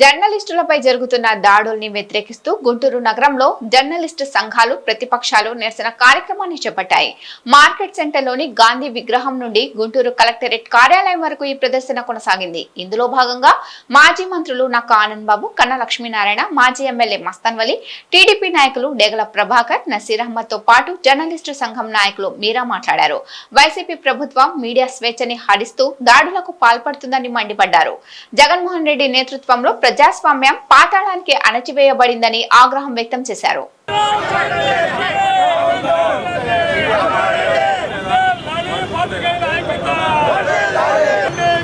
జర్నలిస్టులపై జరుగుతున్న దాడుల్ని వ్యతిరేకిస్తూ గుంటూరు నగరంలో జర్నలిస్టు సంఘాలు ప్రతిపక్షాలు నిరసన కార్యక్రమాన్ని చేపట్టాయి. మార్కెట్ సెంటర్లోని గాంధీ విగ్రహం నుండి గుంటూరు కలెక్టరేట్ కార్యాలయం వరకు ఈ ప్రదర్శన కొనసాగింది. ఇందులో భాగంగా మాజీ మంత్రులు నక్క ఆనంద్ బాబు కన్న లక్ష్మీనారాయణ మాజీ ఎమ్మెల్యే మస్తాన్ వలి టీడీపీ నాయకులు డేగల ప్రభాకర్ నసీర్ అహ్మద్తో పాటు జర్నలిస్టు సంఘం నాయకులు మీరా మాట్లాడారు. వైసీపీ ప్రభుత్వం మీడియా స్వేచ్ఛని హరిస్తూ దాడులకు పాల్పడుతుందని మండిపడ్డారు. జగన్మోహన్ రెడ్డి నేతృత్వంలో ప్రజాస్వామ్యం పాతాళానికి అణచివేయబడిందని ఆగ్రహం వ్యక్తం చేశారు.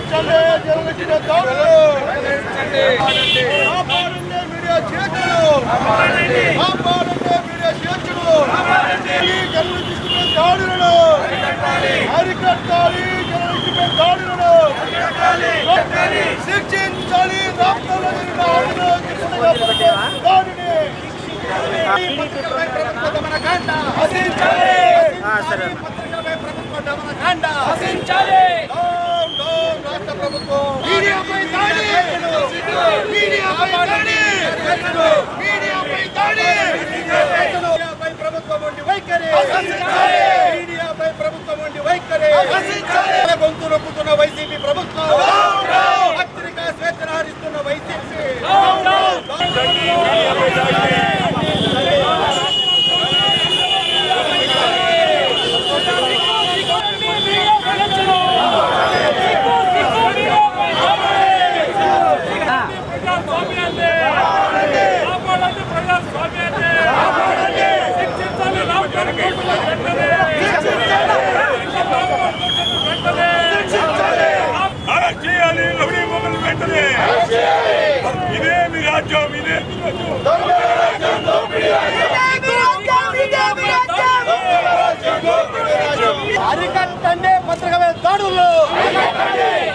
అరికట్టాలి జరుగుతున్న దాడులు కాపాడండి మీడియా చేతులు కాపాడండి మీడియా చేతులు ఈ జర్నలిస్టుల దాడులను అరికట్టాలి జర్నలిస్టుల దాడులను శిక్షించాలి రాష్ట్రంలో జరిగిన ఆందోళన చేస్తున్న దాడిని ఈ పత్రికలపై ప్రభుత్వ దమనకాండ హసించాలి పత్రికలపై ప్రభుత్వ దమనకాండ హసించాలి డౌన్ డౌన్ రాష్ట్ర ప్రభుత్వం మీడియాపై దాడి మీడియాపై దాడి మీడియాపై దాడి మీడియాపై ప్రభుత్వం వైఖరి మీడియాపై ప్రభుత్వం ఉండి వైఖరి గొంతు నొక్కుతున్న వైసీపీ ప్రభుత్వం పత్రికా స్వేచ్ఛను హరిస్తున్న వైసీపీ కాపాడండి ప్రజాస్వామ్యాన్ని శిక్షించాలి రామచంద్ర వెంటనే అరెస్ట్ చేయాలి రౌడీ మొగలు వెంటనే ఇదే మీ రాజ్యం ఇదే మీ రాజ్యం అరికట్టండి పత్రికలపై దాడులు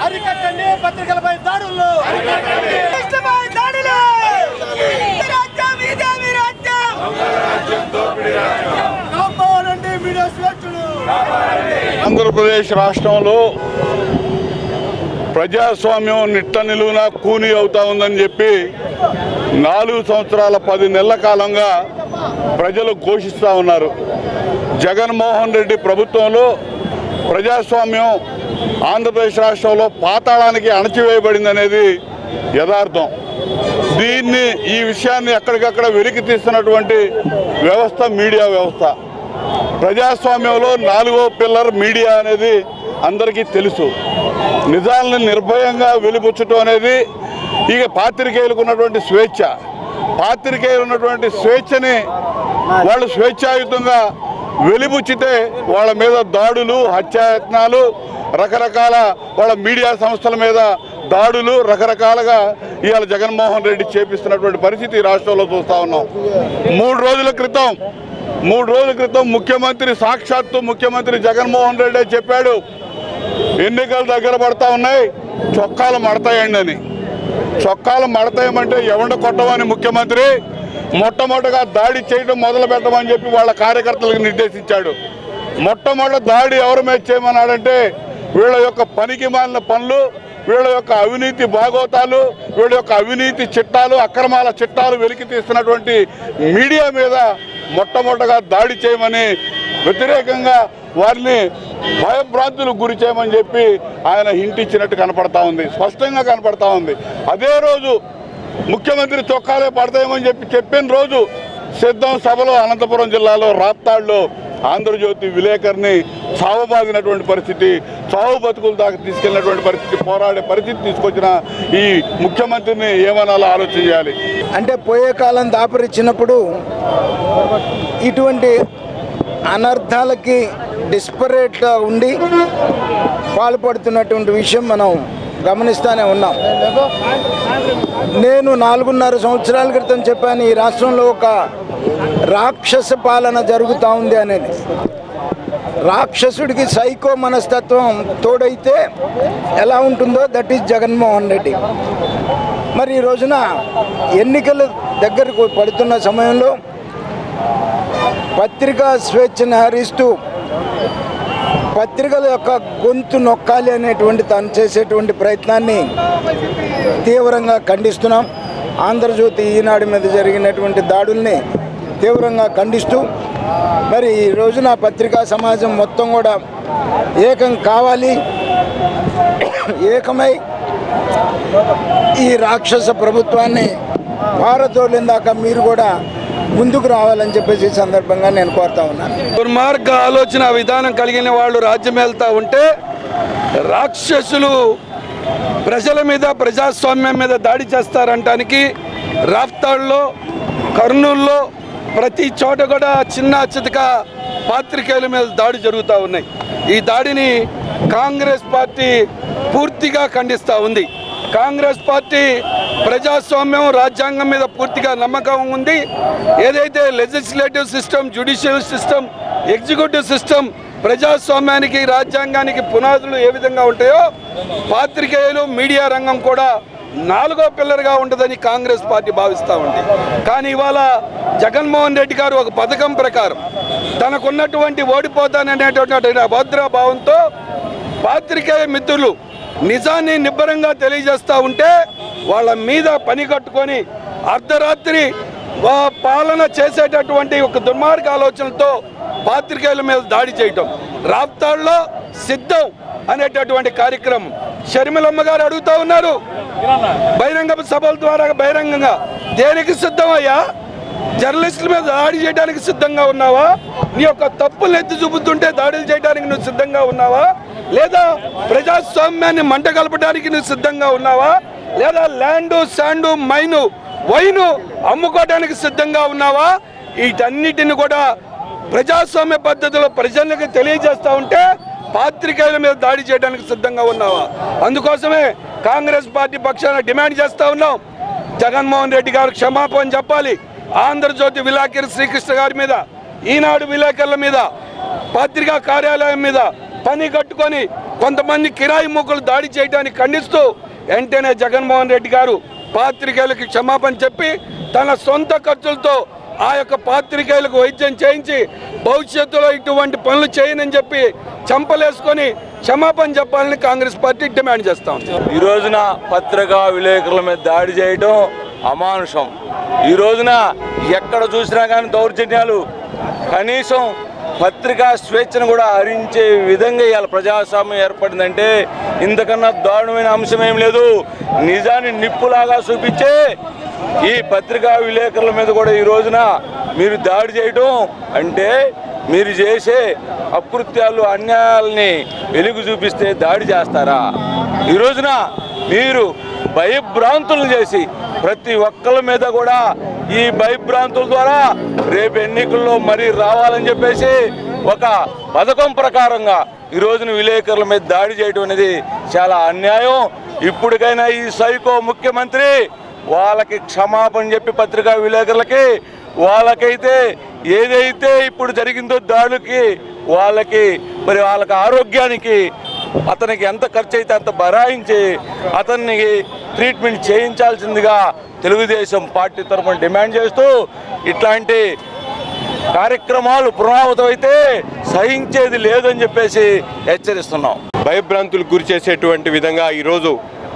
అరికట్టండి. పత్రికలపై దాడులు. ఆంధ్రప్రదేశ్ రాష్ట్రంలో ప్రజాస్వామ్యం నిట్ట నిలువున కూని అవుతా ఉందని చెప్పి నాలుగు సంవత్సరాల పది నెలల కాలంగా ప్రజలు ఘోషిస్తూ ఉన్నారు. జగన్మోహన్ రెడ్డి ప్రభుత్వంలో ప్రజాస్వామ్యం ఆంధ్రప్రదేశ్ రాష్ట్రంలో పాతాళానికి అణచివేయబడింది అనేది యథార్థం. దీన్ని ఈ విషయాన్ని ఎక్కడికక్కడ వెలికి తీస్తున్నటువంటి వ్యవస్థ మీడియా వ్యవస్థ. ప్రజాస్వామ్యంలో నాలుగో పిల్లర్ మీడియా అనేది అందరికీ తెలుసు. నిజాలను నిర్భయంగా వెలిబుచ్చటం అనేది ఇక పాత్రికేయులకు ఉన్నటువంటి స్వేచ్ఛ. పాత్రికేయులు ఉన్నటువంటి స్వేచ్ఛని వాళ్ళు స్వేచ్ఛాయుతంగా వెలిబుచ్చితే వాళ్ళ మీద దాడులు హత్యాయత్నాలు రకరకాల వాళ్ళ మీడియా సంస్థల మీద దాడులు రకరకాలుగా ఇవాళ జగన్మోహన్ రెడ్డి చేపిస్తున్నటువంటి పరిస్థితి రాష్ట్రంలో చూస్తూ ఉన్నాం. మూడు రోజుల క్రితం మూడు రోజుల క్రితం ముఖ్యమంత్రి సాక్షాత్తు ముఖ్యమంత్రి జగన్మోహన్ రెడ్డి చెప్పాడు ఎన్నికలు దగ్గర పడతా ఉన్నాయి చొక్కాలు మడతాయండి అని. చొక్కాలు మడతాయమంటే ఎవడ కొట్టమని ముఖ్యమంత్రి మొట్టమొదటిగా దాడి చేయడం మొదలు పెట్టమని చెప్పి వాళ్ళ కార్యకర్తలకు నిర్దేశించాడు. మొట్టమొదటి దాడి ఎవరి మీద చేయమన్నాడంటే వీళ్ళ యొక్క పనికి మాలిన పనులు వీళ్ళ యొక్క అవినీతి భాగోతాలు వీళ్ళ యొక్క అవినీతి చిట్టాలు అక్రమాల చిట్టాలు వెలికి తీస్తున్నటువంటి మీడియా మీద మొట్టమొదటగా దాడి చేయమని వ్యతిరేకంగా వారిని భయభ్రాంతులకు గురి చేయమని చెప్పి ఆయన హింటిచ్చినట్టు కనపడతా ఉంది. స్పష్టంగా కనపడతా ఉంది. అదే రోజు ముఖ్యమంత్రి చొక్కాలే పడతాయమని చెప్పి చెప్పిన రోజు సిద్ధం సభలో అనంతపురం జిల్లాలో రాప్తాడులో ఆంధ్రజ్యోతి విలేకరిని చావబాగినటువంటి పరిస్థితి చావు బతుకుల దాకా తీసుకెళ్ళినటువంటి పరిస్థితి పోరాడే పరిస్థితి తీసుకొచ్చిన ఈ ముఖ్యమంత్రిని ఏమనాలో ఆలోచన చేయాలి. అంటే పోయే కాలం దాపరిచ్చినప్పుడు ఇటువంటి అనర్థాలకి డిస్పరేట్గా ఉండి పాల్పడుతున్నటువంటి విషయం మనం గమనిస్తూనే ఉన్నాం. నేను నాలుగున్నర సంవత్సరాల క్రితం చెప్పాను ఈ రాష్ట్రంలో ఒక రాక్షస పాలన జరుగుతూ ఉంది అనేది. రాక్షసుడికి సైకో మనస్తత్వం తోడైతే ఎలా ఉంటుందో దట్ ఈస్ జగన్మోహన్ రెడ్డి. మరి ఈ రోజున ఎన్నికలు దగ్గరకు పడుతున్న సమయంలో పత్రికా స్వేచ్ఛను హరిస్తూ పత్రికల యొక్క గొంతు నొక్కాలి అనేటువంటి తను చేసేటువంటి ప్రయత్నాన్ని తీవ్రంగా ఖండిస్తున్నాం. ఆంధ్రజ్యోతి ఈనాడు మీద జరిగినటువంటి దాడుల్ని తీవ్రంగా ఖండిస్తూ మరి ఈ రోజున పత్రికా సమాజం మొత్తం కూడా ఏకం కావాలి ఏకమై ఈ రాక్షస ప్రభుత్వాన్ని పారతోలిందాక మీరు కూడా ముందుకు రావాలని చెప్పేసి ఈ సందర్భంగా నేను కోరుతా ఉన్నాను. దుర్మార్గ ఆలోచన విధానం కలిగిన వాళ్ళు రాజ్యం వెళ్తా ఉంటే రాక్షసులు ప్రజల మీద ప్రజాస్వామ్యం మీద దాడి చేస్తారంటానికి రాఫ్తాడ్లో కర్నూల్లో ప్రతి చోట కూడా చిన్న చితక పాత్రికేయుల మీద దాడి జరుగుతూ ఉన్నాయి. ఈ దాడిని కాంగ్రెస్ పార్టీ పూర్తిగా ఖండిస్తూ ఉంది. కాంగ్రెస్ పార్టీ ప్రజాస్వామ్యం రాజ్యాంగం మీద పూర్తిగా నమ్మకం ఉంది. ఏదైతే legislative system judicial system executive system ప్రజాస్వామ్యానికి రాజ్యాంగానికి పునాదులు ఏ విధంగా ఉంటాయో పాత్రికేయులు మీడియా రంగం కూడా నాలుగో పిల్లర్గా ఉంటుందని కాంగ్రెస్ పార్టీ భావిస్తూ ఉంది. కానీ ఇవాళ జగన్మోహన్ రెడ్డి గారు ఒక పథకం ప్రకారం తనకున్నటువంటి ఓడిపోతాననేటువంటి అభద్ర భావంతో పాత్రికేయ మిత్రులు నిజాన్ని నిబ్బరంగా తెలియజేస్తూ ఉంటే వాళ్ళ మీద పని కట్టుకొని అర్ధరాత్రి వా- పాలన చేసేటటువంటి ఒక దుర్మార్గ ఆలోచనతో పాత్రికేయుల మీద దాడి చేయటం రాప్తాడులో సిద్ధం అనేటటువంటి కార్యక్రమం. షర్మిలమ్మ గారు అడుగుతా ఉన్నారు. బహిరంగ సభల ద్వారా బహిరంగంగా దేనికి సిద్ధమయ్యా? జర్నలిస్టుల మీద దాడి చేయడానికి సిద్ధంగా ఉన్నావా? నీ యొక్క తప్పులు ఎత్తి చూపుతుంటే దాడులు చేయడానికి నువ్వు సిద్ధంగా ఉన్నావా? లేదా ప్రజాస్వామ్యాన్ని మంట కలపడానికి నువ్వు సిద్ధంగా ఉన్నావా? లేదా ల్యాండు శాండు మైను వైను అమ్ముకోవడానికి సిద్ధంగా ఉన్నావా? వీటన్నిటిని కూడా ప్రజాస్వామ్య పద్ధతిలో ప్రజలకు తెలియజేస్తూ ఉంటే పాత్రికేయుల మీద దాడి చేయడానికి సిద్ధంగా ఉన్నావా? అందుకోసమే కాంగ్రెస్ పార్టీ పక్షాన డిమాండ్ చేస్తూ ఉన్నాం. జగన్మోహన్ రెడ్డి గారు క్షమాపణ చెప్పాలి. ఆంధ్రజ్యోతి విలాకరి శ్రీకృష్ణ గారి మీద ఈనాడు విలేకరుల మీద పత్రికా కార్యాలయం మీద పని కట్టుకొని కొంతమంది కిరాయి మూకలు దాడి చేయడానికి ఖండిస్తూ వెంటనే జగన్మోహన్ రెడ్డి గారు పాత్రికేయులకి క్షమాపణ చెప్పి తన సొంత ఖర్చులతో ఆ యొక్క పాత్రికేయులకు వైద్యం చేయించి భవిష్యత్తులో ఇటువంటి పనులు చేయనని చెప్పి చంపలేసుకొని క్షమాపణ చెప్పాలని కాంగ్రెస్ పార్టీ డిమాండ్ చేస్తాం ఈ రోజున పత్రికా విలేకరుల మీద దాడి చేయడం అమానుషం. ఈ రోజున ఎక్కడ చూసినా కానీ దౌర్జన్యాలు కనీసం పత్రికా స్వేచ్ఛను కూడా హరించే విధంగా ఇవాళ ప్రజాస్వామ్యం ఏర్పడిందంటే ఇంతకన్నా దారుణమైన అంశం ఏం లేదు. నిజాన్ని నిప్పులాగా చూపించే ఈ పత్రికా విలేకరుల మీద కూడా ఈ రోజున మీరు దాడి చేయటం అంటే మీరు చేసే అకృత్యాలు అన్యాయాలని వెలుగు చూపిస్తే దాడి చేస్తారా? ఈ రోజున మీరు భయభ్రాంతులు చేసి ప్రతి ఒక్కళ్ళ మీద కూడా ఈ భయభ్రాంతుల ద్వారా రేపు ఎన్నికల్లో మరీ రావాలని చెప్పేసి ఒక పథకం ప్రకారంగా ఈ రోజున విలేకరుల మీద దాడి చేయడం అనేది చాలా అన్యాయం. ఇప్పటికైనా ఈ సైకో ముఖ్యమంత్రి వాళ్ళకి క్షమాపణ చెప్పి పత్రికా విలేకరులకి వాళ్ళకైతే ఏదైతే ఇప్పుడు జరిగిందో దాడులకి వాళ్ళకి మరి వాళ్ళకి ఆరోగ్యానికి అతనికి ఎంత ఖర్చు అయితే అంత బరాయించి అతన్ని ట్రీట్మెంట్ చేయించాల్సిందిగా తెలుగుదేశం పార్టీ తరఫున డిమాండ్ చేస్తూ ఇట్లాంటి కార్యక్రమాలు పునరావృతమైతే అయితే సహించేది లేదని చెప్పేసి హెచ్చరిస్తున్నాం. భయభ్రాంతులకు గురి చేసేటువంటి విధంగా ఈరోజు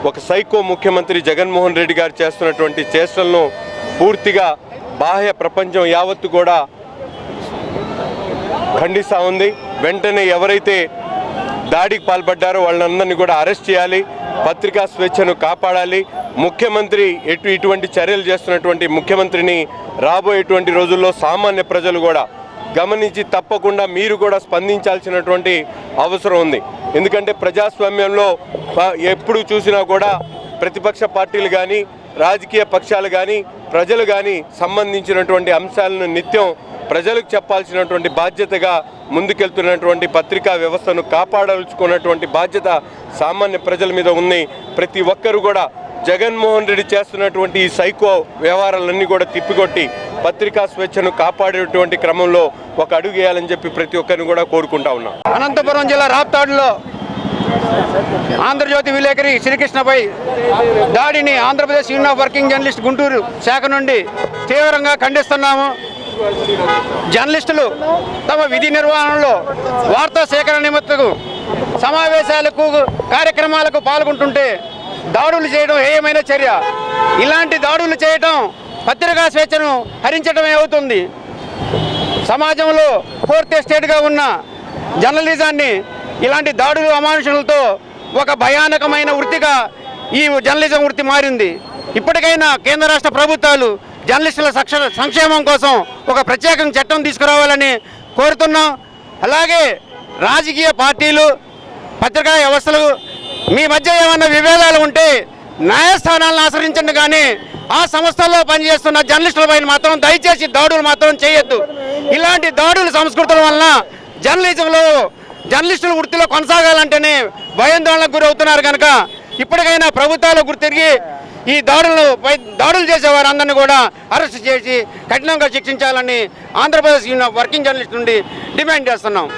ఒక సైకో ముఖ్యమంత్రి జగన్మోహన్ రెడ్డి గారు చేస్తున్నటువంటి చేష్టలను పూర్తిగా బాహ్య ప్రపంచం యావత్తు కూడా ఖండిస్తూ ఉంది. వెంటనే ఎవరైతే దాడికి పాల్పడ్డారో వాళ్ళందరినీ కూడా అరెస్ట్ చేయాలి పత్రికా స్వేచ్ఛను కాపాడాలి. ముఖ్యమంత్రి ఎటు ఇటువంటి చర్యలు చేస్తున్నటువంటి ముఖ్యమంత్రిని రాబోయేటువంటి రోజుల్లో సామాన్య ప్రజలు కూడా గమనించి తప్పకుండా మీరు కూడా స్పందించాల్సినటువంటి అవసరం ఉంది. ఎందుకంటే ప్రజాస్వామ్యంలో ఎప్పుడు చూసినా కూడా ప్రతిపక్ష పార్టీలు కానీ రాజకీయ పక్షాలు కానీ ప్రజలు కానీ సంబంధించినటువంటి అంశాలను నిత్యం ప్రజలకు చెప్పాల్సినటువంటి బాధ్యతగా ముందుకెళ్తున్నటువంటి పత్రికా వ్యవస్థను కాపాడాల్చుకున్నటువంటి బాధ్యత సామాన్య ప్రజల మీద ఉంది. ప్రతి ఒక్కరు కూడా జగన్మోహన్ రెడ్డి చేస్తున్నటువంటి ఈ సైకో వ్యవహారాలన్నీ కూడా తిప్పికొట్టి పత్రికా స్వేచ్ఛను కాపాడేటువంటి క్రమంలో ఒక అడుగు వేయాలని చెప్పి ప్రతి ఒక్కరిని కూడా కోరుకుంటా ఉన్నాం. అనంతపురం జిల్లా రాప్తాడులో ఆంధ్రజ్యోతి విలేకరి శ్రీకృష్ణపై దాడిని Andhra Pradesh union of working journalist Guntur శాఖ నుండి తీవ్రంగా ఖండిస్తున్నాము. జర్నలిస్టులు తమ విధి నిర్వహణలో వార్తా సేకరణ నిమిత్తకు సమావేశాలకు కార్యక్రమాలకు పాల్గొంటుంటే దాడులు చేయడం ఏమైనా చర్య. ఇలాంటి దాడులు చేయటం పత్రికా స్వేచ్ఛను హరించడమే అవుతుంది. సమాజంలో ఫోర్త్ స్టేట్గా ఉన్న జర్నలిజాన్ని ఇలాంటి దాడులు అమానుషులతో ఒక భయానకమైన వృత్తిగా ఈ జర్నలిజం వృత్తి మారింది. ఇప్పటికైనా కేంద్ర రాష్ట్ర ప్రభుత్వాలు జర్నలిస్టుల సంక్షేమం కోసం ఒక ప్రత్యేక చట్టం తీసుకురావాలని కోరుతున్నాం. అలాగే రాజకీయ పార్టీలు పత్రికా వ్యవస్థలు మీ మధ్య ఏమైనా విభేదాలు ఉంటే న్యాయస్థానాలను ఆశ్రయించండి కానీ ఆ సంస్థల్లో పనిచేస్తున్న జర్నలిస్టుల పైన మాత్రం దయచేసి దాడులు మాత్రం చేయొద్దు. ఇలాంటి దాడుల సంస్కృతుల వలన జర్నలిజంలో జర్నలిస్టుల వృత్తిలో కొనసాగాలంటేనే భయాందోళనకు గురవుతున్నారు కనుక ఇప్పటికైనా ప్రభుత్వాలు గుర్తిరిగి ఈ దాడులను పై దాడులు చేసే వారందరినీ కూడా అరెస్ట్ చేసి కఠినంగా శిక్షించాలని ఆంధ్రప్రదేశ్ వర్కింగ్ జర్నలిస్ట్ నుండి డిమాండ్ చేస్తున్నాం.